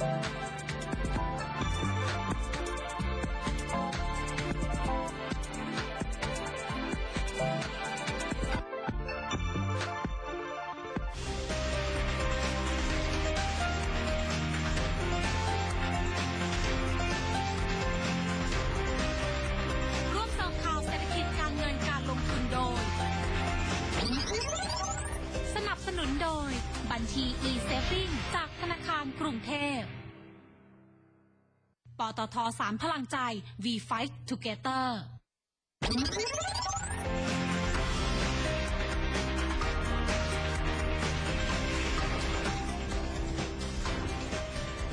ร่ ทสามพลังใจ We Fight Together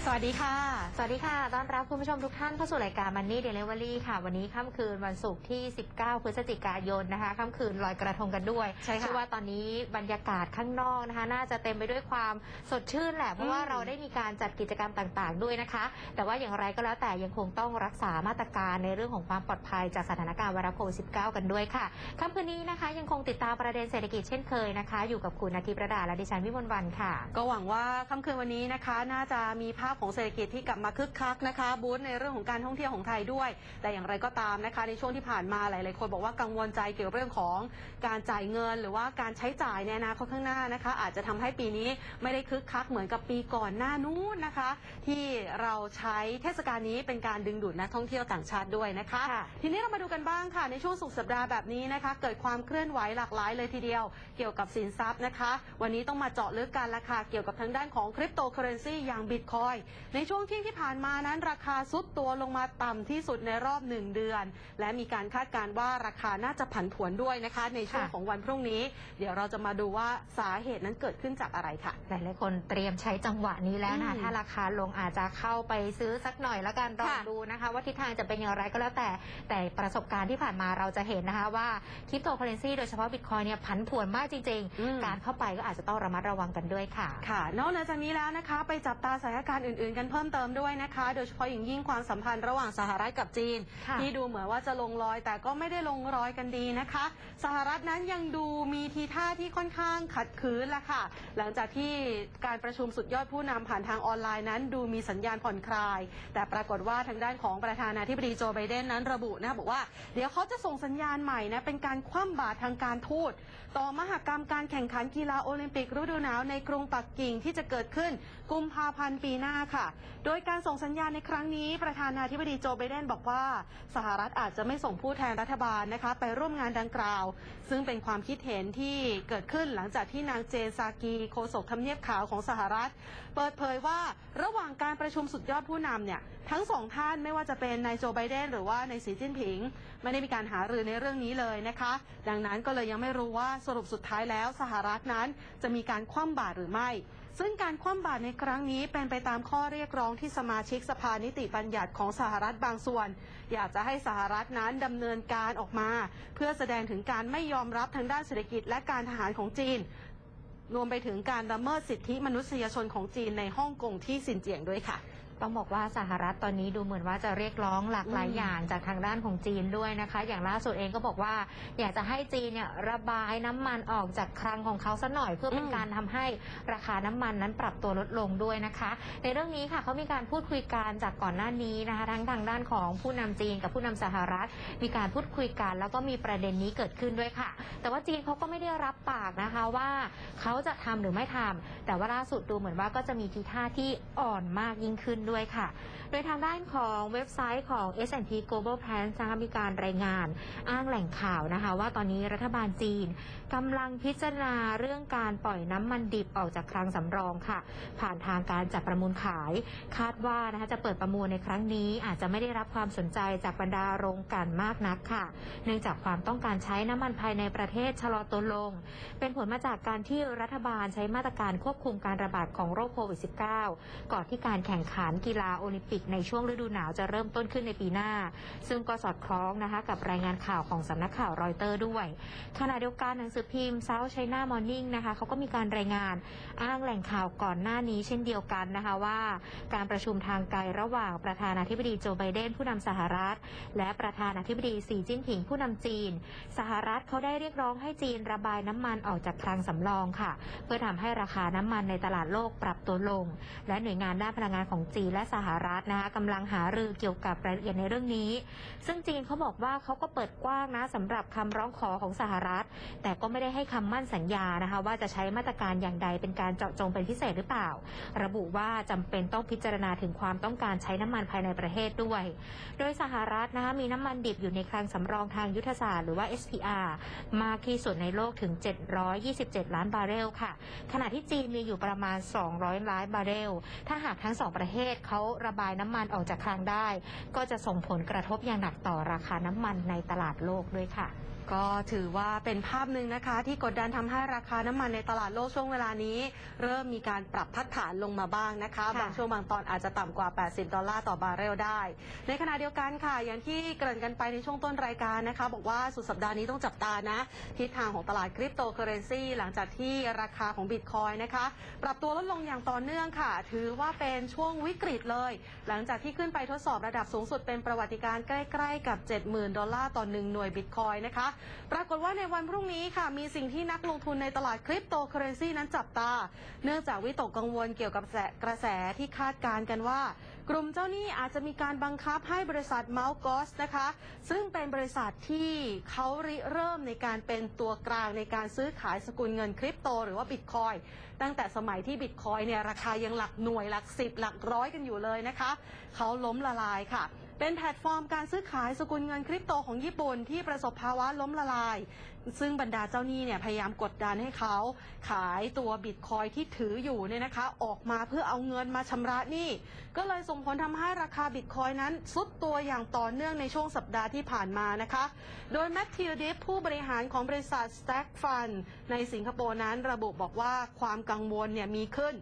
สวัสดีค่ะ วัสดีค่ะ ต้อนรับคุณผู้ชมทุกท่านเข้าสู่รายการ Money Delivery ค่ะ วันนี้ค่ำคืนวันศุกร์ที่ 19 พฤศจิกายนนะคะ ค่ำคืนลอยกระทงกันด้วย ใช่ค่ะเชื่อว่าตอนนี้บรรยากาศข้างนอกนะคะ น่าจะเต็มไปด้วยความสดชื่นแหละ เพราะว่าอืมเราได้มีการจัดกิจกรรมต่างๆ ด้วยนะคะ แต่ว่าอย่างไรก็แล้วแต่ยังคงต้องรักษามาตรการในเรื่องของความปลอดภัยจากสถานการณ์ไวรัสโควิด -19 กันด้วยค่ะ ค่ำคืนนี้นะคะ ยังคงติดตามประเด็นเศรษฐกิจเช่นเคยนะคะ อยู่กับคุณนาทีประดาและดิฉันวิมลวันค่ะ ก็หวังว่าค่ำคืนวันนี้นะคะ น่าจะมีภาพของเศรษฐกิจที่กลับมาคึกคักนะคะ บูธในเรื่องของการท่องเที่ยวของไทยด้วย แต่อย่างไรก็ตามนะคะ ในช่วงที่ผ่านมาหลาย ๆ คนบอกว่ากังวลใจเกี่ยวกับเรื่องของการจ่ายเงิน หรือว่าการใช้จ่ายในอนาคตข้างหน้านะคะ อาจจะทำให้ปีนี้ไม่ได้คึกคักเหมือนกับปีก่อนหน้านู้นนะคะ ที่เราใช้เทศกาลนี้เป็นการดึงดูดนักท่องเที่ยวต่างชาติด้วยนะคะค่ะทีนี้เรามาดูกันบ้างค่ะในช่วงสุดสัปดาห์แบบนี้นะคะ เกิดความเคลื่อนไหวหลากหลายเลยทีเดียว เกี่ยวกับสินทรัพย์นะคะ วันนี้ต้องมาเจาะลึกกันละค่ะเกี่ยวกับทางด้านของคริปโตเคอเรนซีอย่างบิตคอยในช่วงเที่ยงที่ผ่านมานั้นราคาซุดตัวลงมาต่ำที่สุดในรอบ 1 เดือน และมีการคาดการณ์ว่าราคาน่าจะผันผวนด้วยนะคะ ในช่วงค่ะของวันพรุ่งนี้ เดี๋ยวเราจะมาดูว่าสาเหตุนั้นเกิดขึ้นจากอะไรค่ะ หลายๆคนเตรียมใช้จังหวะนี้แล้วนะคะอืมถ้าราคาลงอาจจะเข้าไปซื้อสักหน่อยแล้วกันลองค่ะดูนะคะ ว่าทิศทางจะเป็นอย่างไรก็แล้วแต่ แต่ประสบการณ์ที่ผ่านมาเราจะเห็นนะคะว่าคริปโตเคอเรนซีโดยเฉพาะบิตคอยเนี่ยผันผวนมากจริง อืม ๆ การเข้าไปก็อาจจะต้องระมัดระวังกันด้วยค่ะ ค่ะ นอกเหนือจากนี้แล้วนะคะ ไปจับตาสถานการณ์อื่นๆ กันเพิ่มเติมด้วยนะคะ โดยเฉพาะอย่างยิ่งความสัมพันธ์ระหว่างสหรัฐกับจีน ค่ะที่ดูเหมือนว่าจะลงรอยแต่ก็ไม่ได้ลงรอยกันดีนะคะ สหรัฐนั้นยังดูมีทีท่าที่ค่อนข้างขัดขืนละค่ะ หลังจากที่การประชุมสุดยอดผู้นำผ่านทางออนไลน์นั้นดูมีสัญญาณผ่อนคลาย แต่ปรากฏว่าทางด้านของประธานาธิบดีโจไบเดนนั้นระบุนะบอกว่าเดี๋ยวเขาจะส่งสัญญาณใหม่นะเป็นการคว่ำบาตรทางการทูต ต่อมหกรรมการแข่งขันกีฬาโอลิมปิกฤดูหนาวในกรุงปักกิ่งที่จะเกิดขึ้นกุมภาพันธ์ปีหน้าค่ะ โดยการส่งสัญญาณในครั้งนี้ ประธานาธิบดีโจไบเดนบอกว่า สหรัฐอาจจะไม่ส่งผู้แทนรัฐบาลนะคะ ไปร่วมงานดังกล่าว ซึ่งเป็นความคิดเห็นที่เกิดขึ้นหลังจากที่นางเจนซากีโฆษกทำเนียบขาวของสหรัฐ เปิดเผยว่าระหว่างการประชุมสุดยอดผู้นำเนี่ยทั้งสองท่านไม่ว่าจะเป็นนายโจไบเดนหรือว่านายสีจิ้นผิง ไม่ได้มีการหารือในเรื่องนี้เลยนะคะ ดังนั้นก็เลยยังไม่รู้ว่าสรุปสุดท้ายแล้วสหรัฐนั้น จะมีการคว่ำบาตรหรือไม่ ซึ่งการคว่ำบาตรในครั้งนี้เป็นไปตามข้อเรียกร้องที่สมาชิกสภานิติบัญญัติของสหรัฐบางส่วน อยากจะให้สหรัฐนั้นดำเนินการออกมา เพื่อแสดงถึงการไม่ยอมรับทางด้านเศรษฐกิจและการทหารของจีนรวมไปถึงการละเมิดสิทธิมนุษยชนของจีนในฮ่องกงที่ซินเจียงด้วยค่ะ ต้องบอกว่าสหรัฐตอนนี้ดูเหมือนว่าจะเรียกร้องหลากหลายอืมอย่างจากทางด้านของจีนด้วยนะคะ อย่างล่าสุดเองก็บอกว่า อยากจะให้จีนเนี่ยระบายน้ำมันออกจากคลังของเขาซะหน่อย เพื่อเป็นอืมการทำให้ราคาน้ำมันนั้นปรับตัวลดลงด้วยนะคะ ในเรื่องนี้ค่ะเขามีการพูดคุยกันจากก่อนหน้านี้นะคะทั้งทางด้านของผู้นำจีนกับผู้นำสหรัฐ มีการพูดคุยกันแล้วก็มีประเด็นนี้เกิดขึ้นด้วยค่ะ แต่ว่าจีนเขาก็ไม่ได้รับปากนะคะว่าเขาจะทำหรือไม่ทำแต่ว่าล่าสุดดูเหมือนว่าก็จะมีทีท่าที่อ่อนมากยิ่งขึ้นด้วยค่ะ โดยทางด้านของเว็บไซต์ของ S&P Global Plan นะคะมีการรายงานอ้างแหล่งข่าวนะคะ ว่าตอนนี้รัฐบาลจีนกำลังพิจารณาเรื่องการปล่อยน้ำมันดิบออกจากคลังสำรองค่ะ ผ่านทางการจัดประมูลขาย คาดว่านะคะจะเปิดประมูลในครั้งนี้ อาจจะไม่ได้รับความสนใจจากบรรดาโรงกลั่นมากนักค่ะ เนื่องจากความต้องการใช้น้ำมันภายในประเทศชะลอตัวลง เป็นผลมาจากการที่รัฐบาลใช้มาตรการควบคุมการระบาดของโรคโควิด -19 ก่อนที่การแข่งขันกีฬาโอลิมปิกในช่วงฤดูหนาวจะเริ่มต้นขึ้นในปีหน้า ซึ่งก็สอดคล้องนะคะกับรายงานข่าวของสำนักข่าวรอยเตอร์ด้วยขณะเดียวกันหนังสือพิมพ์ South China Morning นะคะเขาก็มีการรายงานอ้างแหล่งข่าวก่อนหน้านี้เช่นเดียวกันนะคะว่า การประชุมทางไกลระหว่างประธานาธิบดีโจไบเดนผู้นำสหรัฐ และประธานาธิบดีสีจิ้นผิงผู้นำจีน สหรัฐเขาได้เรียกร้องให้จีนระบายน้ำมันออกจากคลังสำรองค่ะ เพื่อทำให้ราคาน้ำมันในตลาดโลกปรับตัวลง และหน่วยงานด้านพลังงานของจีนและสหรัฐนะคะกำลังหารือเกี่ยวกับรายละเอียดในเรื่องนี้ ซึ่งจีนเขาบอกว่าเขาก็เปิดกว้างนะสำหรับคำร้องขอของสหรัฐ แต่ก็ไม่ได้ให้คำมั่นสัญญานะคะว่าจะใช้มาตรการอย่างใดเป็นการเจาะจงเป็นพิเศษหรือเปล่า ระบุว่าจำเป็นต้องพิจารณาถึงความต้องการใช้น้ำมันภายในประเทศด้วย โดยสหรัฐนะคะมีน้ำมันดิบอยู่ในคลังสำรองทางยุทธศาสตร์หรือว่า SPR มากที่สุดในโลกถึง 727 ล้านบาร์เรลค่ะ ขณะที่จีนมีอยู่ประมาณ 200 ล้านบาร์เรล ถ้าหากทั้งสองประเทศเขาระบายน้ำมันออกจากคลังได้ ก็จะส่งผลกระทบอย่างหนักต่อราคาน้ำมันในตลาดโลกด้วยค่ะ ก็ถือว่าเป็นภาพหนึ่งนะคะ ที่กดดันทำให้ราคาน้ำมันในตลาดโลกช่วงเวลานี้ เริ่มมีการปรับพักฐานลงมาบ้างนะคะค่ะบางช่วงบางตอนอาจจะต่ำกว่า 80 ดอลลาร์ต่อบาร์เรลได้ ในขณะเดียวกันค่ะ อย่างที่เกริ่นกันไปในช่วงต้นรายการนะคะ บอกว่าสุดสัปดาห์นี้ต้องจับตานะ ทิศทางของตลาดคริปโตเคอเรนซีหลังจากที่ราคาของบิตคอยนะคะ ปรับตัวลดลงอย่างต่อเนื่องค่ะ ถือว่าเป็นช่วงวิกฤตเลย หลังจากที่ขึ้นไปทดสอบระดับสูงสุดเป็นประวัติการณ์ใกล้ ๆ กับ 70,000 ดอลลาร์ต่อหนึ่งหน่วยบิตคอยนะคะปรากฏว่าในวันพรุ่งนี้ค่ะมีสิ่งที่นักลงทุนในตลาดคริปโตเคอเรนซีนั้นจับตา เนื่องจากวิตกกังวลเกี่ยวกับกระแสที่คาดการณ์กันว่า กลุ่มเจ้าหนี้อาจจะมีการบังคับให้บริษัทเมาส์กอสนะคะ ซึ่งเป็นบริษัทที่เขาริเริ่มในการเป็นตัวกลางในการซื้อขายสกุลเงินคริปโต หรือว่าบิตคอยตั้งแต่สมัยที่บิตคอยเนี่ยราคายังหลักหน่วยหลักสิบหลักร้อยกันอยู่เลยนะคะเขาล้มละลายค่ะ เป็นแพลตฟอร์มการซื้อขายสกุลเงินคริปโตของญี่ปุ่นที่ประสบภาวะล้มละลาย ซึ่งบรรดาเจ้าหนี้เนี่ยพยายามกดดันให้เขาขายตัวบิตคอยที่ถืออยู่เนี่ยนะคะ ออกมาเพื่อเอาเงินมาชำระหนี้ ก็เลยส่งผลทำให้ราคาบิตคอยนั้นซุดตัวอย่างต่อเนื่องในช่วงสัปดาห์ที่ผ่านมานะคะ โดยแมทธิวดิฟผู้บริหารของบริษัท Stack Fund ในสิงคโปร์นั้นระบุบอกว่าความกังวลเนี่ยมีขึ้น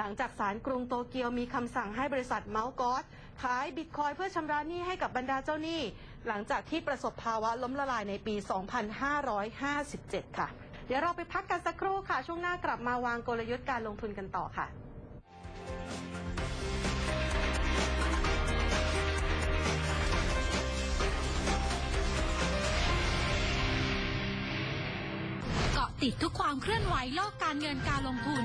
หลังจากศาลกรุงโตเกียวมีคำสั่งให้บริษัทเมาส์กอส ขายบิตคอยเพื่อชำระหนี้ให้กับบรรดาเจ้าหนี้ หลังจากที่ประสบภาวะล้มละลายในปี 2557 ค่ะ เดี๋ยวเราไปพักกันสักครู่ค่ะ ช่วงหน้ากลับมาวางกลยุทธ์การลงทุนกันต่อค่ะเกาะติดทุกความเคลื่อนไหวโลกการเงินการลงทุน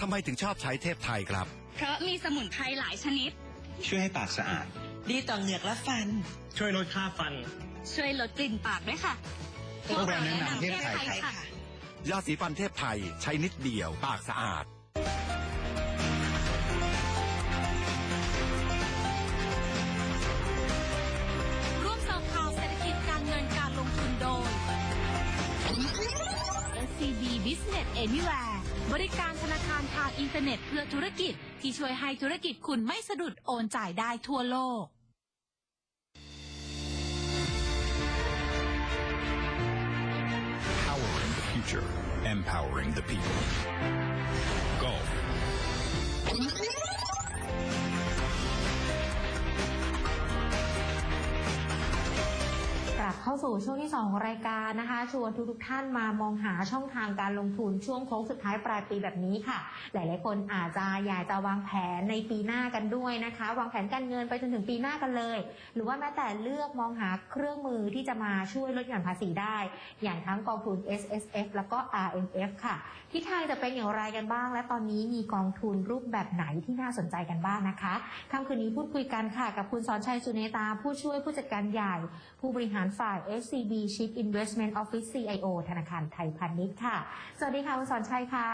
ทำไมถึงชอบใช้เทพไทยครับ เพราะมีสมุนไพรหลายชนิด ช่วยให้ปากสะอาด ดีต่อเหงือกและฟัน ช่วยลดค่าฟัน ช่วยลดกลิ่นปากด้วยค่ะพวกเราแนะนำเทพไทยค่ะ ยาสีฟันเทพไทยใช้นิดเดียว ปากสะอาดร่วมเสริมข่าวเศรษฐกิจการเงินการลงทุนโดย SCB Business Anywhere บริการธนาคารทางอินเทอร์เน็ตเพื่อธุรกิจที่ช่วยให้ธุรกิจคุณไม่สะดุดโอนจ่ายได้ทั่วโลก Powering the future, empowering the people. Golf. เข้าสู่ช่วงที่2รายการนะคะ ชวนทุกทท่านมามองหาช่องทางการลงทุนช่วงโค้งสุดท้ายปลายปีแบบนี้ค่ะ หลาย ๆ คนอาจจะอยากจะวางแผนในปีหน้ากันด้วยนะคะ วางแผนการเงินไปจนถึงปีหน้ากันเลย หรือว่าแม้แต่เลือกมองหาเครื่องมือที่จะมาช่วยลดหย่อนภาษีได้ อย่างทั้งกองทุน S S F แล้วก็ R M F ค่ะทิศทางจะเป็นอย่างไรกันบ้าง และตอนนี้มีกองทุนรูปแบบไหนที่น่าสนใจกันบ้างนะคะค่ำคืนนี้พูดคุยกันค่ะกับคุณสอนชัยสุเนตาผู้ช่วยผู้จัดการใหญ่ ผู้บริหารฝ่าย SCB Chief Investment Office CIO ธนาคารไทยพาณิชย์ค่ะ สวัสดีค่ะคุณสอนชัยค่ะ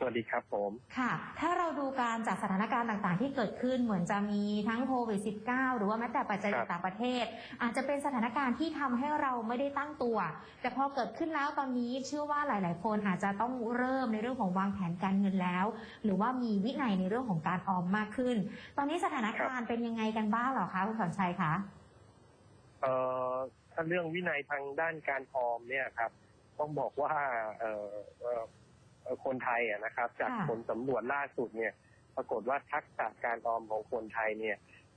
สวัสดีครับผมค่ะ ถ้าเราดูการจากสถานการณ์ต่างๆ ที่เกิดขึ้นเหมือนจะมีทั้งโควิด -19 หรือว่าแม้แต่ปัจจัยครับต่างประเทศ อาจจะเป็นสถานการณ์ที่ทำให้เราไม่ได้ตั้งตัว แต่พอเกิดขึ้นแล้วตอนนี้เชื่อว่าหลาย ๆ คนอาจจะต้องเริ่มในเรื่องของวางแผนการเงินแล้ว หรือว่ามีวินัยในเรื่องของการออมมากขึ้น ตอนนี้สถานการณ์เป็นยังไงกันบ้างเหรอคะคุณสอนชัยคะ เอ่อถ้าเรื่องวินัยทางด้านการออมเนี่ยครับ ต้องบอกว่าเอ่อเอ่อคนไทยอะนะครับ จากผลสำรวจล่าสุดเนี่ย ปรากฏว่าทักษะการออมของคนไทยเนี่ย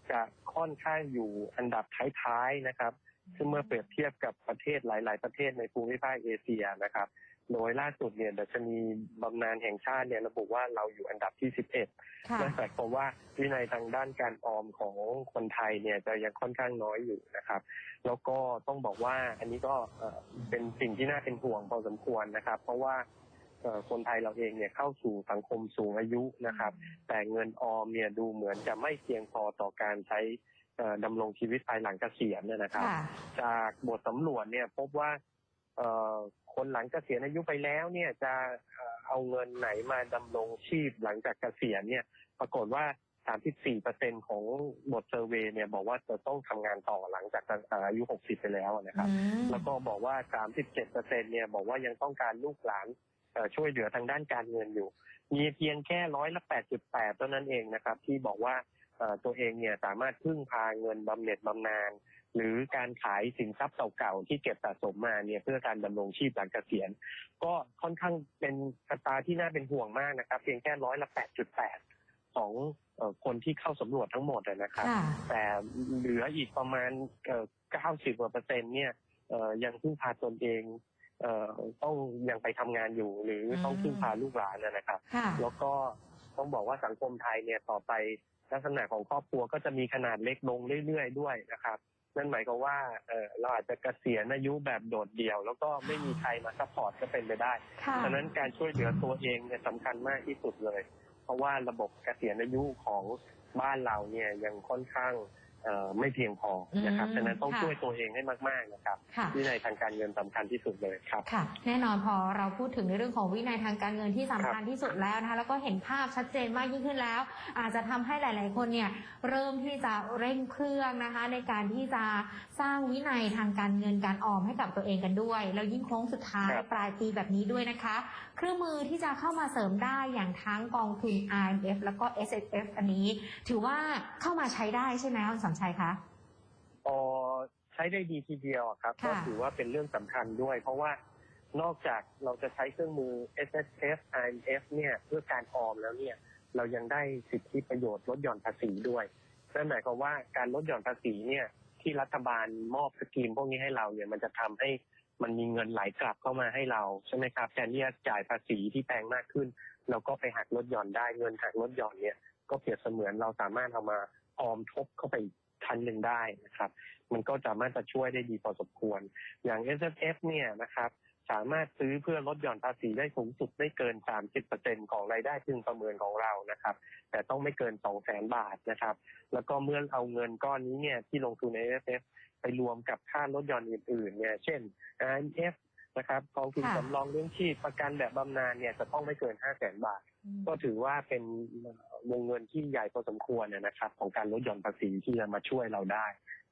จะค่อนข้างอยู่อันดับท้ายๆนะครับซึ่งเมื่อเปรียบเทียบกับประเทศหลาย ๆ ประเทศในภูมิภาคเอเชียนะครับ โดยล่าสุดเนี่ยดัชนีบำนาญแห่งชาติเนี่ยระบุว่าเราอยู่อันดับที่ 11ค่ะนั่นหมายความว่าวินัยทางด้านการออมของคนไทยเนี่ยจะยังค่อนข้างน้อยอยู่นะครับ แล้วก็ต้องบอกว่าอันนี้ก็เอ่อเป็นสิ่งที่น่าเป็นห่วงพอสมควรนะครับ เพราะว่าเอ่อคนไทยเราเองเนี่ยเข้าสู่สังคมสูงอายุนะครับ แต่เงินออมเนี่ยดูเหมือนจะไม่เพียงพอต่อการใช้เอ่อดำรงชีวิตภายหลังเกษียณเนี่ยนะครับค่ะจากบทสำรวจเนี่ยพบว่าเอ่อ คนหลังเกษียณอายุไปแล้วเนี่ยจะเอ่อเอาเงินไหนมาดำรงชีพหลังจากเกษียณเนี่ยปรากฏว่า 34เปอร์เซ็นของบทเซอร์เวยเนี่ยบอกว่าจะต้องทำงานต่อหลังจากเอ่ออายุ 60 ไปแล้วนะครับอืมแล้วก็บอกว่า 37เปอร์เซ็นเนี่ยบอกว่ายังต้องการลูกหลานเอ่อช่วยเหลือทางด้านการเงินอยู่ มีเพียงแค่ร้อยละ 8.8 เท่านั้นเองนะครับ ที่บอกว่าเอ่อตัวเองเนี่ยสามารถพึ่งพาเงินบำเหน็จบำนาญ หรือการขายสินทรัพย์เก่าๆที่เก็บสะสมมาเนี่ยเพื่อการดำรงชีพหลังเกษียณ ก็ค่อนข้างเป็นอัตราที่น่าเป็นห่วงมากนะครับ เพียงแค่ร้อยละ 8.8 ของเอ่อคนที่เข้าสำรวจทั้งหมดอะนะครับค่ะแต่เหลืออีกประมาณเอ่อ90กว่าเปอร์เซ็นต์เนี่ยเอ่อยังพึ่งพาตนเองเอ่อต้องยังไปทำงานอยู่หรือต้องพึ่งพาลูกหลานนะนะครับค่ะแล้วก็ต้องบอกว่าสังคมไทยเนี่ยต่อไปลักษณะของครอบครัวก็จะมีขนาดเล็กลงเรื่อยๆด้วยนะครับ นั่นหมายความว่าเอ่อเราอาจจะเกษียณอายุแบบโดดเดี่ยว แล้วก็ไม่มีใครมาซัพพอร์ตก็เป็นไปได้ค่ะฉะนั้นการช่วยเหลือตัวเองเนี่ยสำคัญมากที่สุดเลย เพราะว่าระบบเกษียณอายุของบ้านเราเนี่ยยังค่อนข้าง เอ่อไม่เพียงพอนะครับอืมฉะนั้นต้องค่ะ ช่วยตัวเองให้มากๆนะครับค่ะ วินัยทางการเงินสำคัญที่สุดเลยครับ ค่ะ แน่นอนพอเราพูดถึงในเรื่องของวินัยทางการเงินที่สำคัญที่สุดแล้วนะคะแล้วก็เห็นภาพชัดเจนมากยิ่งขึ้นแล้ว อาจจะทำให้หลาย ๆ คนเนี่ยเริ่มที่จะเร่งเครื่องนะคะ ในการที่จะสร้างวินัยทางการเงินการออมให้กับตัวเองกันด้วย แล้วยิ่งโค้งสุดท้ายครับ ปลายปีแบบนี้ด้วยนะคะ เครื่องมือที่จะเข้ามาเสริมได้อย่างทั้งกองทุน IMF แล้วก็ S F อันนี้ ถือว่าเข้ามาใช้ได้ใช่ไหมคุณสอนชัยคะพอใช้ได้ดีทีเดียวอะครับค่ะก็ถือว่าเป็นเรื่องสำคัญด้วย เพราะว่านอกจากเราจะใช้เครื่องมือ S S F I M F เนี่ยเพื่อการออมแล้วเนี่ย เรายังได้สิทธิประโยชน์ลดหย่อนภาษีด้วยนั่นหมายความว่าการลดหย่อนภาษีเนี่ยที่รัฐบาลมอบสกีมพวกนี้ให้เราเนี่ยมันจะทำให้ มันมีเงินไหลกลับเข้ามาให้เราใช่ไหมครับแทนที่จะจ่ายภาษีที่แพงมากขึ้น เราก็ไปหักลดหย่อนได้เงินหักลดหย่อนเนี่ย ก็เปรียบเสมือนเราสามารถเอามาออมทบเข้าไปอีกชั้นหนึ่งได้นะครับ มันก็สามารถจะช่วยได้ดีพอสมควร อย่าง S F F เนี่ยนะครับ สามารถซื้อเพื่อลดหย่อนภาษีได้สูงสุดไม่เกิน 30%ของรายได้พึงประเมินของเรานะครับ แต่ต้องไม่เกิน 2 0 0 0 0 0 บาทนะครับ แล้วก็เมื่อเอาเงินก้อนนี้เนี่ยที่ลงทุนใน S F F ไปรวมกับค่าลดหย่อนอื่นๆเนี่ย เช่น I M F นะครับกองทุนค่ะสำรองเลี้ยงชีพประกันแบบบำนาญเนี่ยจะต้องไม่เกิน5 0 0 0 0 0บาท ก็ถือว่าเป็นวงเงินที่ใหญ่พอสมควรนะครับ ของการลดหย่อนภาษีที่จะมาช่วยเราได้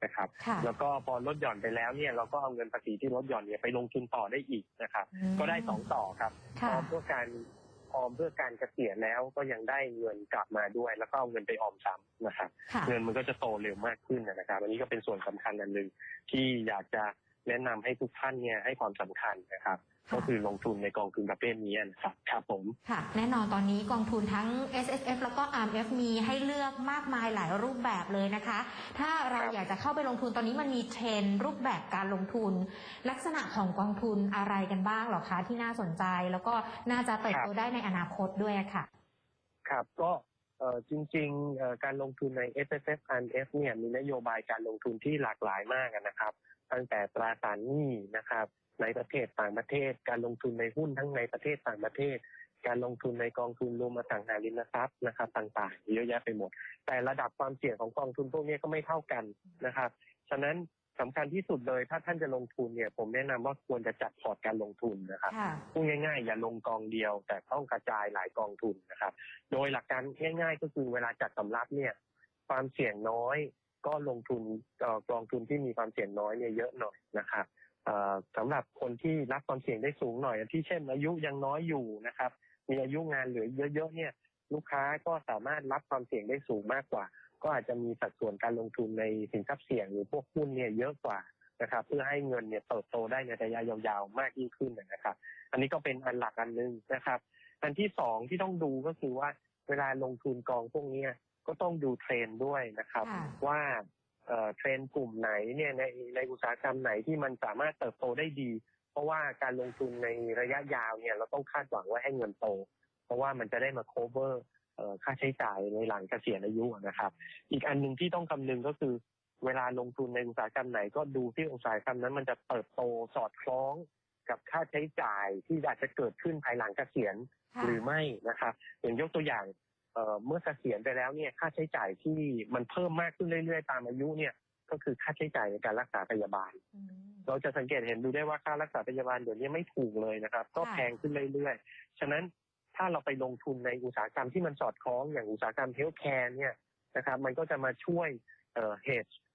นะครับค่ะแล้วก็พอลดหย่อนไปแล้วเนี่ยเราก็เอาเงินภาษีที่ลดหย่อนเนี่ยไปลงทุนต่อได้อีกนะครับ ก็ได้สองต่อครับอค่ะอมเพื่อการ ออมเพื่อการเกษียณแล้วก็ยังได้เงินกลับมาด้วย แล้วก็เอาเงินไปออมซ้ำนะครับค่ะเงินมันก็จะโตเร็วมากขึ้นนะครับ อันนี้ก็เป็นส่วนสำคัญอันหนึ่งที่อยากจะ แนะนำให้ทุกท่านเนี่ยให้ความสำคัญนะครับค่ะก็คือลงทุนในกองทุนประเภทนี้นะครับครับผมค่ะแน่นอนตอนนี้กองทุนทั้ง S S F แล้วก็ R M F มีให้เลือกมากมายหลายรูปแบบเลยนะคะ ถ้าเราครับอยากจะเข้าไปลงทุนตอนนี้มันมีเทรนด์รูปแบบการลงทุน ลักษณะของกองทุนอะไรกันบ้างเหรอคะที่น่าสนใจ แล้วก็น่าจะเติบโตได้ในอนาคตด้วยอะค่ะ ครับก็เอ่อจริงๆเอ่อการลงทุนใน S S F R F เนี่ยมีนโยบายการลงทุนที่หลากหลายมากนะครับ ตั้งแต่ตราสารหนี้นะครับ ในประเทศต่างประเทศ การลงทุนในหุ้นทั้งในประเทศต่างประเทศ การลงทุนในกองทุนรวมอสังหาริมทรัพย์นะครับ ต่างๆ เยอะแยะไปหมด แต่ระดับความเสี่ยงของกองทุนพวกนี้ก็ไม่เท่ากันนะครับ ฉะนั้นสำคัญที่สุดเลยถ้าท่านจะลงทุนเนี่ยผมแนะนำว่าควรจะจัดพอร์ตการลงทุนนะครับค่ะพูดง่ายๆ อย่าลงกองเดียว แต่ต้องกระจายหลายกองทุนนะครับ โดยหลักการง่าย ๆ ก็คือเวลาจัดสำรับเนี่ย ความเสี่ยงน้อย ก็ลงทุนกองทุนที่มีความเสี่ยงน้อยเนี่ยเยอะหน่อยนะครับสำหรับคนที่รับความเสี่ยงได้สูงหน่อย ที่เช่น อายุยังน้อยอยู่นะครับ มีอายุงานเหลือเยอะๆเนี่ย ลูกค้าก็สามารถรับความเสี่ยงได้สูงมากกว่า ก็อาจจะมีสัดส่วนการลงทุนในสินทรัพย์เสี่ยงหรือพวกหุ้นเนี่ยเยอะกว่านะครับ เพื่อให้เงินเนี่ยเติบโตได้ในระยะยาวๆมากยิ่งขึ้นนะครับ อันนี้ก็เป็นอันหลักอันหนึ่งนะครับ อันที่สองที่ต้องดูก็คือว่าเวลาลงทุนกองพวกนี้ ก็ต้องดูเทรนด์ด้วยนะครับ ค่ะ ว่าเอ่อเทรนด์กลุ่มไหนเนี่ยในในอุตสาหกรรมไหนที่มันสามารถเติบโตได้ดี เพราะว่าการลงทุนในระยะยาวเนี่ยเราต้องคาดหวังว่าให้เงินโต เพราะว่ามันจะได้มา cover เอ่อค่าใช้จ่ายในหลังเกษียณอายุนะครับ อีกอันหนึ่งที่ต้องคำนึงก็คือ เวลาลงทุนในอุตสาหกรรมไหนก็ดูที่อุตสาหกรรมนั้นมันจะเติบโตสอดคล้องกับค่าใช้จ่ายที่อาจจะเกิดขึ้นภายหลังเกษียณ ค่ะ หรือไม่นะครับ อย่างยกตัวอย่าง เอ่อเมื่อเกษียณไปแล้วเนี่ยค่าใช้จ่ายที่มันเพิ่มมากขึ้นเรื่อยๆ ตามอายุเนี่ยก็คือค่าใช้จ่ายในการรักษาพยาบาลอืมเราจะสังเกตเห็นดูได้ว่าค่ารักษาพยาบาลเดี๋ยวนี้ไม่ถูกเลยนะครับ ก็ค่ะแพงขึ้นเรื่อยๆ ฉะนั้นถ้าเราไปลงทุนในอุตสาหกรรมที่มันสอดคล้องอย่างอุตสาหกรรมเฮลท์แคร์เนี่ยนะครับ มันก็จะมาช่วยเอ่อเ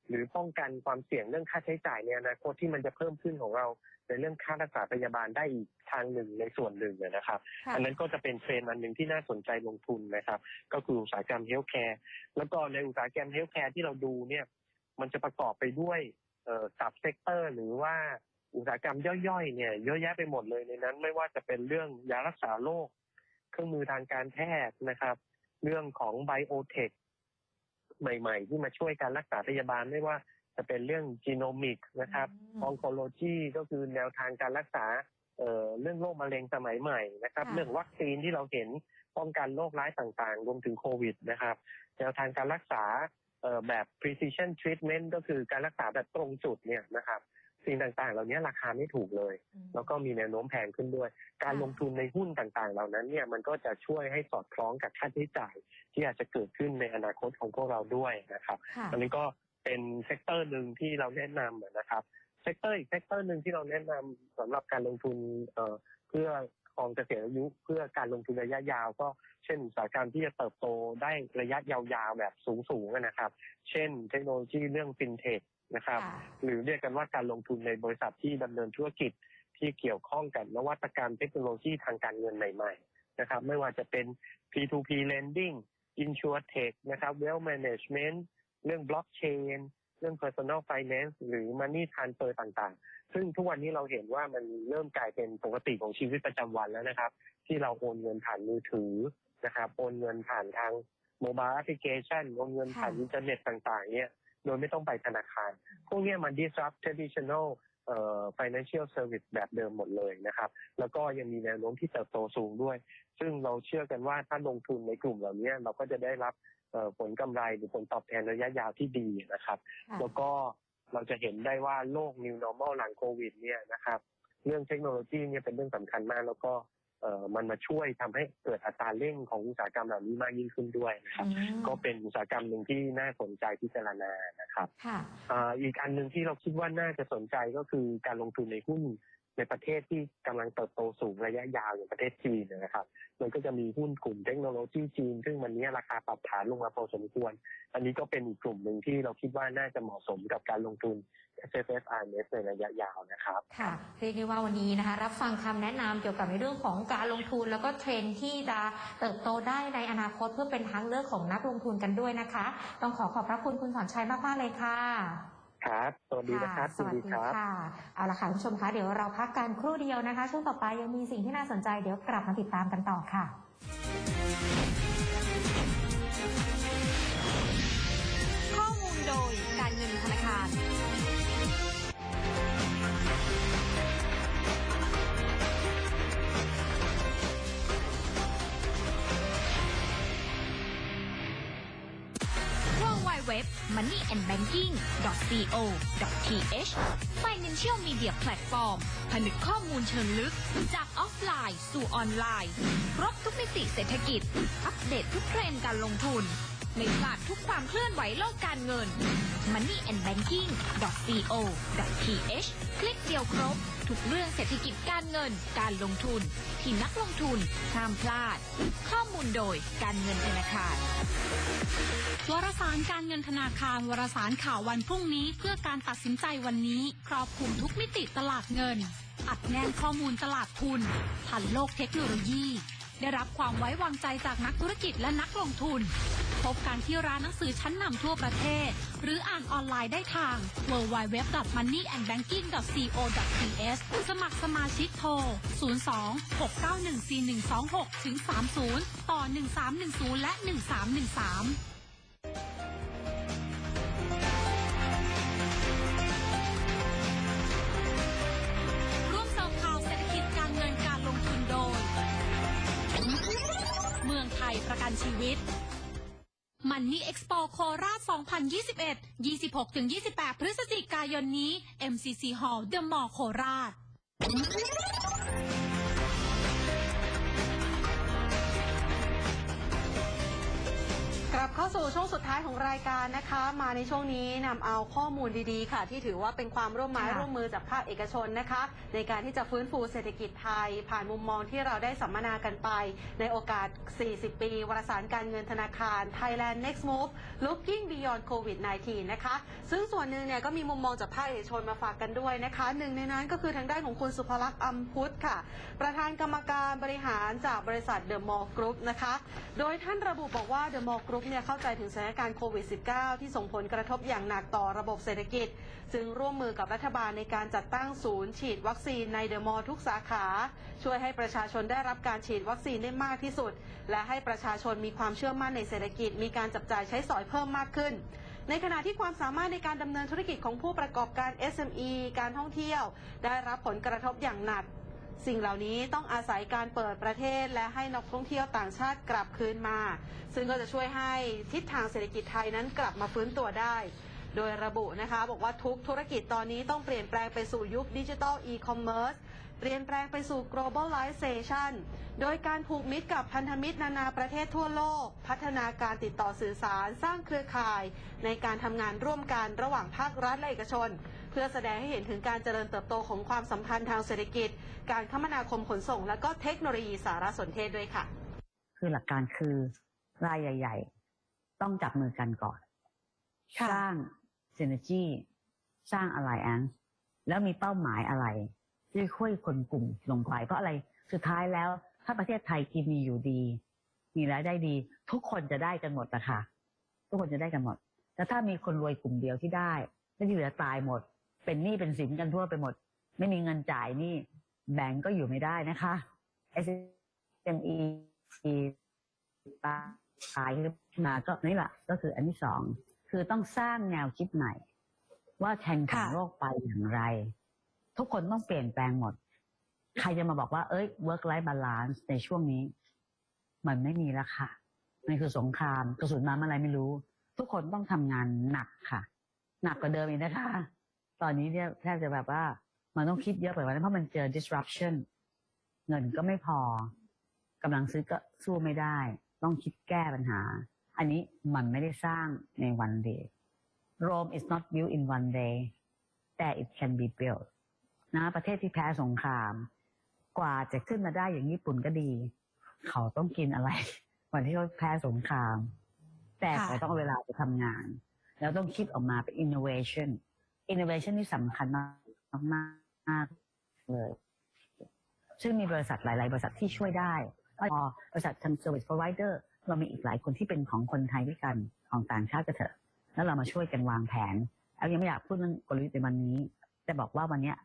หตุหรือป้องกันความเสี่ยงเรื่องค่าใช้จ่ายในอนาคตที่มันจะเพิ่มขึ้นของเราในเรื่องค่ารักษาพยาบาลได้อีกทางหนึ่งในส่วนหนึ่งนะครับค่ะอันนั้นก็จะเป็นเทรนด์อันหนึ่งที่น่าสนใจลงทุนนะครับ ก็คืออุตสาหกรรมเฮลท์แคร์แล้วก็ในอุตสาหกรรมเฮลท์แคร์ที่เราดูเนี่ยมันจะประกอบไปด้วยเอ่อสับเซกเตอร์หรือว่าอุตสาหกรรมย่อยๆเนี่ยเยอะแยะไปหมดเลยในนั้น ไม่ว่าจะเป็นเรื่องยารักษาโรคเครื่องมือทางการแพทย์นะครับ เรื่องของไบโอเทค ใหม่ๆ ที่มาช่วยการรักษาพยาบาลไม่ว่าจะเป็นเรื่องจีโนมิกนะครับอืมองโคโลจีก็คือแนวทางการรักษาเอ่อเรื่องโรคมะเร็งสมัยใหม่นะครับค่ะเรื่องวัคซีนที่เราเห็นป้องกันโรคร้ายต่างๆ รวมถึงโควิดนะครับ แนวทางการรักษาเอ่อแบบ precision treatment ก็คือการรักษาแบบตรงจุดเนี่ยนะครับ สิ่งต่างๆ เหล่านี้ราคาไม่ถูกเลยอืมแล้วก็มีแนวโน้มแพงขึ้นด้วย การค่ะลงทุนในหุ้นต่างๆ เหล่านั้นเนี่ยมันก็จะช่วยให้สอดคล้องกับค่าใช้จ่าย ที่อาจจะเกิดขึ้นในอนาคตของพวกเราด้วยนะครับค่ะอันนี้ก็เป็นเซกเตอร์หนึ่งที่เราแนะนำนะครับเซกเตอร์อีกเซกเตอร์หนึ่งที่เราแนะนำสำหรับการลงทุนเอ่อเพื่อครองเกษียณอายุเพื่อการลงทุนระยะยาว ก็เช่นอุตสาหกรรมที่จะเติบโตได้ระยะยาวๆแบบสูงๆนะครับ เช่น เทคโนโลยีเรื่องฟินเทค นะครับค่ะหรือเรียกกันว่าการลงทุนในบริษัทที่ดำเนินธุรกิจที่เกี่ยวข้องกับนวัตกรรมเทคโนโลยีทางการเงินใหม่ๆนะครับ ไม่ว่าจะเป็น P2P lending InsurTech นะครับ Wealth Management เรื่อง Blockchain เรื่อง Personal Finance หรือ Money Transfer ต่างๆ ซึ่งทุกวันนี้เราเห็นว่ามันเริ่มกลายเป็นปกติของชีวิตประจำวันแล้วนะครับ ที่เราโอนเงินผ่านมือถือนะครับ โอนเงินผ่านทางโมบายแอปพลิเคชันโอนเงินผ่านค่ะอินเทอร์เน็ตต่าง ๆ เนี่ย โดยไม่ต้องไปธนาคาร พวกเนี้ยมัน disrupt traditional เอ่อ financial service แบบเดิมหมดเลยนะครับ แล้วก็ยังมีแนวโน้มที่เติบโตสูงด้วย ซึ่งเราเชื่อกันว่าถ้าลงทุนในกลุ่มเหล่านี้เราก็จะได้รับเอ่อผลกำไรหรือผลตอบแทนระยะยาวที่ดีนะครับค่ะแล้วก็เราจะเห็นได้ว่าโลก new normal หลังโควิดเนี่ยนะครับ เรื่องเทคโนโลยีเนี่ยเป็นเรื่องสำคัญมาก แล้วก็ เอ่อมันมาช่วยทำให้เกิดอัตราเร่งของอุตสาหกรรมเหล่านี้มากยิ่งขึ้นด้วยนะครับอืมก็เป็นอุตสาหกรรมหนึ่งที่น่าสนใจพิจารณานะครับค่ะอ่าอีกอันหนึ่งที่เราคิดว่าน่าจะสนใจก็คือการลงทุนในหุ้น ในประเทศที่กำลังเติบโตสูงระยะยาวอย่างประเทศจีนนะครับ มันก็จะมีหุ้นกลุ่มเทคโนโลยีจีน ซึ่งวันนี้ราคาปรับฐานลงมาพอสมควร อันนี้ก็เป็นอีกกลุ่มหนึ่งที่เราคิดว่าน่าจะเหมาะสมกับการลงทุน S F F R N S ในระยะยาวนะครับ ค่ะเรียกได้ว่าวันนี้นะคะ รับฟังคำแนะนำเกี่ยวกับในเรื่องของการลงทุน แล้วก็เทรนที่จะเติบโตได้ในอนาคตเพื่อเป็นทางเลือกของนักลงทุนกันด้วยนะคะ ต้องขอขอบพระคุณคุณสอนชัยมากๆเลยค่ะ ครับสวัสดีนะครับสวัสยินดีครับค่ะเอาละค่ะคุณผู้ชมคะเดี๋ยวเราพักกันครู่เดียวนะคะ ช่วงต่อไปยังมีสิ่งที่น่าสนใจเดี๋ยวกลับมาติดตามกันต่อค่ะข้อมูลโดยการเงินธนาคาร www moneyandbanking.co.th Financial Media Platform ผนึกข้อมูลเชิงลึก จากออฟไลน์สู่ออนไลน์ ครบทุกมิติเศรษฐกิจ อัปเดตทุกเทรนด์การลงทุน ไม่พลาดทุกความเคลื่อนไหวโลกการเงิน moneyandbanking.co.th คลิกเดียวครบ ทุกเรื่องเศรษฐกิจการเงิน การลงทุน ที่นักลงทุนห้ามพลาด ข้อมูลโดยการเงินธนาคารวารสารการเงินธนาคารวารสารข่าววันพรุ่งนี้เพื่อการตัดสินใจวันนี้ ครอบคลุมทุกมิติตลาดเงิน อัดแน่นข้อมูลตลาดทุนทันโลกเทคโนโลยี ได้รับความไว้วางใจจากนักธุรกิจและนักลงทุน พบกันที่ร้านหนังสือชั้นนำทั่วประเทศ หรืออ่านออนไลน์ได้ทาง www.moneyandbanking.co.th สมัครสมาชิกโทร 02 691 4126 ถึง 30 ต่อ 1310 และ 1313ร่วมเสาข่าวเศรษฐกิจการเงินการลงทุนโดยเมืองไทยประกันชีวิต มันนี่เอ็กซ์โปโคราช 2021 26-28 พฤศจิกายนนี้ MCC Hall The Mall โคราช ลับเข้าสู่ช่วงสุดท้ายของรายการนะคะ มาในช่วงนี้นำเอาข้อมูลดีๆ ค่ะ ที่ถือว่าเป็นความร่วมไม้ค่ะร่วมมือจากภาคเอกชนนะคะ ในการที่จะฟื้นฟูเศรษฐกิจไทย ผ่านมุมมองที่เราได้สัมมนากันไป ในโอกาส 40 ปีวารสารการเงินธนาคาร Thailand Next Move Looking Beyond COVID-19 นะคะ ซึ่งส่วนหนึ่งเนี่ยก็มีมุมมองจากภาคเอกชนมาฝากกันด้วยนะคะหนึ่งในนั้นก็คือทางด้านของคุณสุภลักษณ์อัมพุทธค่ะ ประธานกรรมการบริหารจากบริษัทเดอะมอลล์กรุ๊ปนะคะ โดยท่านระบุบอกว่าเดอะมอลล์กรุ๊ปเนี่ยเข้าใจถึงสถานการณ์โควิด -19 ที่ส่งผลกระทบอย่างหนักต่อระบบเศรษฐกิจจึงร่วมมือกับรัฐบาลในการจัดตั้งศูนย์ ฉีดวัคซีนในเดอะมอลล์ทุกสาขา ช่วยให้ประชาชนได้รับการฉีดวัคซีนได้มากที่สุด และให้ประชาชนมีความเชื่อมั่นในเศรษฐกิจ มีการจับจ่ายใช้สอยเพิ่มมากขึ้นในขณะที่ความสามารถในการดำเนินธุรกิจของผู้ประกอบการ SME การท่องเที่ยว ได้รับผลกระทบอย่างหนัก สิ่งเหล่านี้ต้องอาศัยการเปิดประเทศและให้นักท่องเที่ยวต่างชาติกลับคืนมา ซึ่งก็จะช่วยให้ทิศทางเศรษฐกิจไทยนั้นกลับมาฟื้นตัวได้ โดยระบุนะคะ บอกว่าทุกธุรกิจตอนนี้ต้องเปลี่ยนแปลงไปสู่ยุคดิจิทัลอีคอมเมิร์ซเปลี่ยนแปลงไปสู่ globalization โดยการผูกมิตรกับพันธมิตรนานาประเทศทั่วโลก พัฒนาการติดต่อสื่อสาร สร้างเครือข่าย ในการทำงานร่วมกันระหว่างภาครัฐและเอกชน พื่อแสดงให้เห็นถึงการเจริญเติบโตของความสัมพันธ์ทางเศรษฐกิจ การคมนาคมขนส่ง และก็เทคโนโลยีสารสนเทศด้วยค่ะ คือหลักการคือรายใหญ่ ๆ ต้องจับมือกันก่อนค่ะสร้าง synergy สร้าง alliance แล้วมีเป้าหมายอะไรที่จะช่วยคนกลุ่มลงไปเพราะอะไรสุดท้ายแล้ว ถ้าประเทศไทยกินมีอยู่ดี มีรายได้ดี ทุกคนจะได้กันหมดนะคะทุกคนจะได้กันหมดแต่ถ้ามีคนรวยกลุ่มเดียวที่ได้แล้วที่เหลือตายหมด เป็นหนี้เป็นสินกันทั่วไปหมด ไม่มีเงินจ่ายหนี่แบงก์ก็อยู่ไม่ได้นะคะ SME ตายขึ้นมาก็นี่แหละก็คืออันที่สองคือต้องสร้างแนวคิดใหม่ ว่าแข่งขันค่ะโลกไปอย่างไร ทุกคนต้องเปลี่ยนแปลงหมด ใครจะมาบอกว่าเอ้ย work life balance ในช่วงนี้ มันไม่มีแล้วค่ะมันคือสงคราม กระสุนน้ำอะไรไม่รู้ ทุกคนต้องทำงานหนักค่ะ หนักกว่าเดิมอีกนะคะ ตอนนี้เนี่ยแทบจะแบบว่า มันต้องคิดเยอะไปกว่านั้นเพราะมันเจอ disruption เงินก็ไม่พอกำลังซื้อก็สู้ไม่ได้ ต้องคิดแก้ปัญหา อันนี้มันไม่ได้สร้างใน one day Rome is not built in one day แต่ it can be built นะประเทศที่แพ้สงคราม กว่าจะขึ้นมาได้อย่างญี่ปุ่นก็ดี เขาต้องกินอะไร วันที่เขาแพ้สงคราม แต่ค่ะเขาต้องเอาเวลาไปทำงาน แล้วต้องคิดออกมาเป็น innovation innovation นี่สำคัญมากมากๆเลย ซึ่งมีบริษัทหลาย ๆ บริษัทที่ช่วยได้พอบริษัททาง service provider เรามีอีกหลายคนที่เป็นของคนไทยด้วยกันของต่างชาติก็เถอะ แล้วเรามาช่วยกันวางแผนแอลยังไม่อยากพูดเรื่องกลยุทธ์ในวันนี้ แต่บอกว่าวันเนี้ย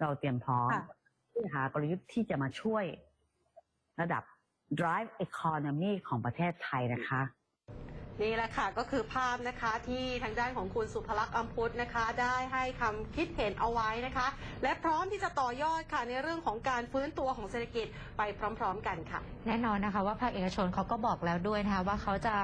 เราเตรียมพร้อมค่ะที่จะหากลยุทธ์ที่จะมาช่วยระดับ drive economy ของประเทศไทยนะคะ นี่แหละค่ะก็คือภาพนะคะที่ทางด้านของคุณสุภลักษณ์อัมพุทธนะคะ ได้ให้คำคิดเห็นเอาไว้นะคะ และพร้อมที่จะต่อยอดค่ะในเรื่องของการฟื้นตัวของเศรษฐกิจไปพร้อม ๆ กันค่ะ แน่นอนนะคะว่าภาคเอกชนเขาก็บอกแล้วด้วยนะคะว่าเขาจะ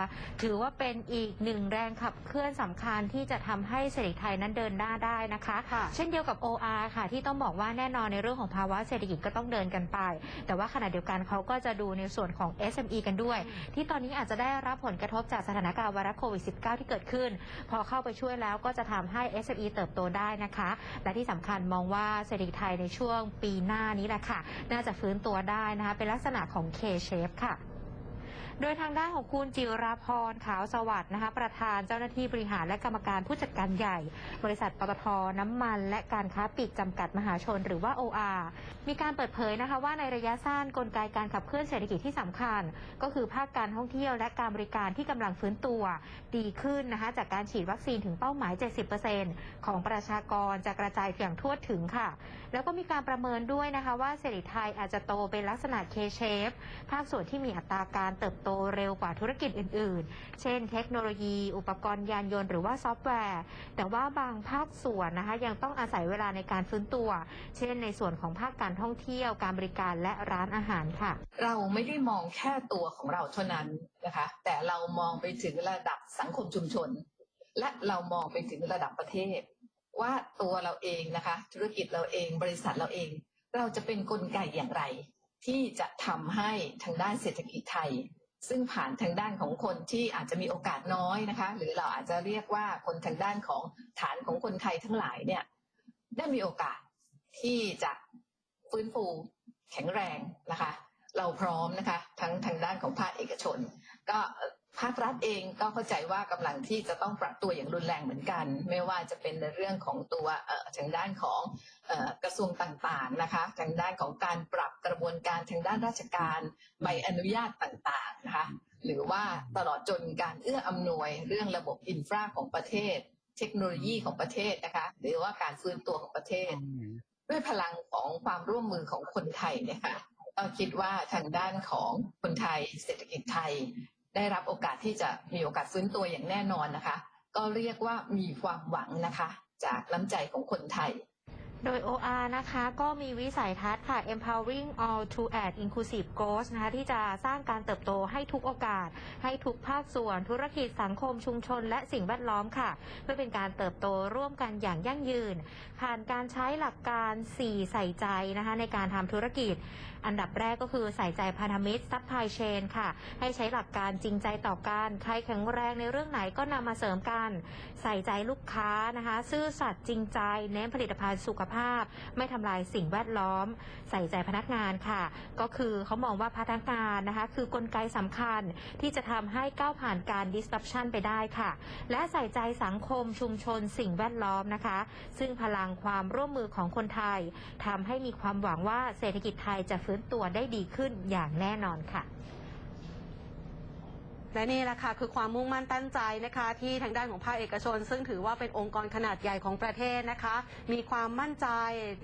ถือว่าเป็นอีกหนึ่งแรงขับเคลื่อนสำคัญที่จะทำให้เศรษฐกิจไทยนั้นเดินหน้าได้นะคะค่ะเช่นเดียวกับ OR ค่ะที่ต้องบอกว่าแน่นอนในเรื่องของภาวะเศรษฐกิจก็ต้องเดินกันไป แต่ว่าขณะเดียวกันเขาก็จะดูในส่วนของ SME กันด้วย ที่ตอนนี้อาจจะได้รับผลกระทบจากสถานการณ์ไวรัสโควิด -19 ที่เกิดขึ้น พอเข้าไปช่วยแล้วก็จะทำให้ SME เติบโตได้นะคะ และที่สำคัญมองว่าเศรษฐกิจไทยในช่วงปีหน้านี้แหละค่ะ น่าจะฟื้นตัวได้นะคะ เป็นลักษณะของ K-shape ค่ะ โดยทางด้านของคุณจิราพรขาวสวัสดิ์นะคะ ประธานเจ้าหน้าที่บริหารและกรรมการผู้จัดการใหญ่ บริษัทปตทน้ำมัน และการค้าปลีกจำกัดมหาชนหรือว่า OR มีการเปิดเผยนะคะว่าในระยะสั้นกลไกการขับเคลื่อนเศรษฐกิจที่สำคัญ ก็คือภาคการท่องเที่ยวและการบริการที่กำลังฟื้นตัว ดีขึ้นนะคะจากการฉีดวัคซีนถึงเป้าหมาย 70%ของประชากรจะกระจายอย่างทั่วถึงค่ะ แล้วก็มีการประเมินด้วยนะคะว่าเศรษฐกิจไทยอาจจะโตเป็นลักษณะ K-shape ภาคส่วนที่มีอัตราการเติบโตเร็วกว่าธุรกิจอื่น ๆ เช่น เทคโนโลยี อุปกรณ์ยานยนต์หรือว่าซอฟต์แวร์ แต่ว่าบางภาคส่วนนะคะยังต้องอาศัยเวลาในการฟื้นตัว เช่น ในส่วนของภาคการท่องเที่ยวการบริการและร้านอาหารค่ะ เราไม่ได้มองแค่ตัวของเราเท่านั้นนะคะ แต่เรามองไปถึงระดับสังคมชุมชน และเรามองไปถึงระดับประเทศ ว่าตัวเราเองนะคะ ธุรกิจเราเองบริษัทเราเอง เราจะเป็นนกลไกอย่างไรที่จะทำให้ทางด้านเศรษฐกิจไทย ซึ่งผ่านทางด้านของคนที่อาจจะมีโอกาสน้อยนะคะ หรือเราอาจจะเรียกว่าคนทางด้านของฐานของคนไทยทั้งหลายเนี่ยได้มีโอกาสที่จะฟื้นฟูแข็งแรงนะคะ เราพร้อมนะคะ ทั้งทางด้านของภาคเอกชน ก็เภาครัฐเองก็เข้าใจว่ากำลังที่จะต้องปรับตัวอย่างรุนแรงเหมือนกัน ไม่ว่าจะเป็นในเรื่องของตัวทางด้านของอกระทรวงต่างๆนะคะทางด้านของการปรับกระบวนการทางด้านราชการใบอนุญาตต่างๆนะคะหรือว่าตลอดจนการเอื้ออำนวยเรื่องระบบอินฟราของประเทศ เทคโนโลยีของประเทศนะคะหรือว่าการฟื้นตัวของประเทศ ด้วยพลังของความร่วมมือของคนไทยเนี่ยค่ะต้องคิดว่าทางด้านของคนไทยเศรษฐกิจไทย ได้รับโอกาสที่จะมีโอกาสฟื้นตัวอย่างแน่นอนนะคะ ก็เรียกว่ามีความหวังนะคะ จากน้ำใจของคนไทยโดย OR นะคะก็มีวิสัยทัศน์ค่ะ empowering all to add inclusive growth นะคะที่จะสร้างการเติบโตให้ทุกโอกาส ให้ทุกภาคส่วน ธุรกิจสังคมชุมชน และสิ่งแวดล้อมค่ะ เพื่อเป็นการเติบโตร่วมกันอย่างยั่งยืน ผ่านการใช้หลักการ 4 ใส่ใจนะคะในการทำธุรกิจ อันดับแรกก็คือใส่ใจพันธมิตรซัพพลายเชนค่ะ ให้ใช้หลักการจริงใจต่อกันใครแข็งแรงในเรื่องไหนก็นำมาเสริมกัน ใส่ใจลูกค้านะคะ ซื่อสัตย์จริงใจ เน้นผลิตภัณฑ์สุขภาพ ไม่ทำลายสิ่งแวดล้อม ใส่ใจพนักงานค่ะ ก็คือเขามองว่าพนักงานนะคะ คือกลไกสำคัญที่จะทำให้ก้าวผ่านการ disruption ไปได้ค่ะ และใส่ใจสังคมชุมชนสิ่งแวดล้อมนะคะ ซึ่งพลังความร่วมมือของคนไทยทำให้มีความหวังว่าเศรษฐกิจไทยจะฟื้นตัวได้ดีขึ้นอย่างแน่นอนค่ะ และนี่แหละค่ะคือความมุ่งมั่นตั้งใจนะคะ ที่ทางด้านของภาคเอกชน ซึ่งถือว่าเป็นองค์กรขนาดใหญ่ของประเทศนะคะ มีความมั่นใจ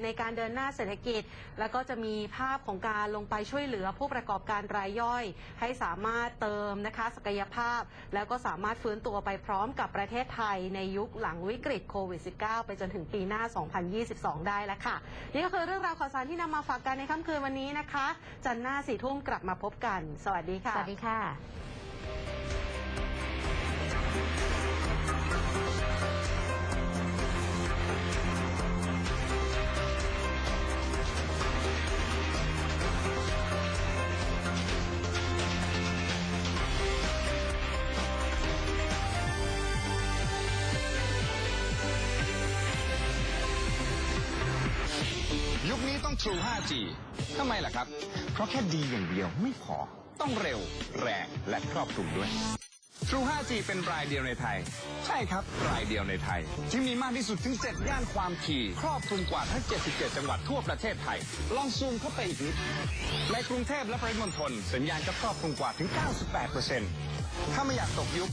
ในการเดินหน้าเศรษฐกิจ แล้วก็จะมีภาพของการลงไปช่วยเหลือผู้ประกอบการรายย่อย ให้สามารถเติมนะคะศักยภาพ แล้วก็สามารถฟื้นตัวไปพร้อมกับประเทศไทยในยุคหลังวิกฤตโควิด -19 ไปจนถึงปีหน้า 2022 ได้แล้วค่ะ นี่ก็คือเรื่องราวข่าวสารที่นำมาฝากกันในค่ำคืนวันนี้นะคะ จันทร์หน้าสี่ทุ่มกลับมาพบกัน สวัสดีค่ะ สวัสดีค่ะ True 5G ทำไมล่ะครับ เพราะแค่ดีอย่างเดียวไม่พอ ต้องเร็ว แรงและครอบคลุมด้วย True 5G เป็นรายเดียวในไทย ใช่ครับ รายเดียวในไทย ที่มีมากที่สุดถึง 7 ย่านความถี่ครอบคลุมกว่าทั้ง 77 จังหวัดทั่วประเทศไทย ลองซูมเข้าไปอีกนิด ในกรุงเทพและปริมณฑลสัญญาณก็ครอบคลุมกว่าถึง 98%ถ้าไม่อยากตกยุค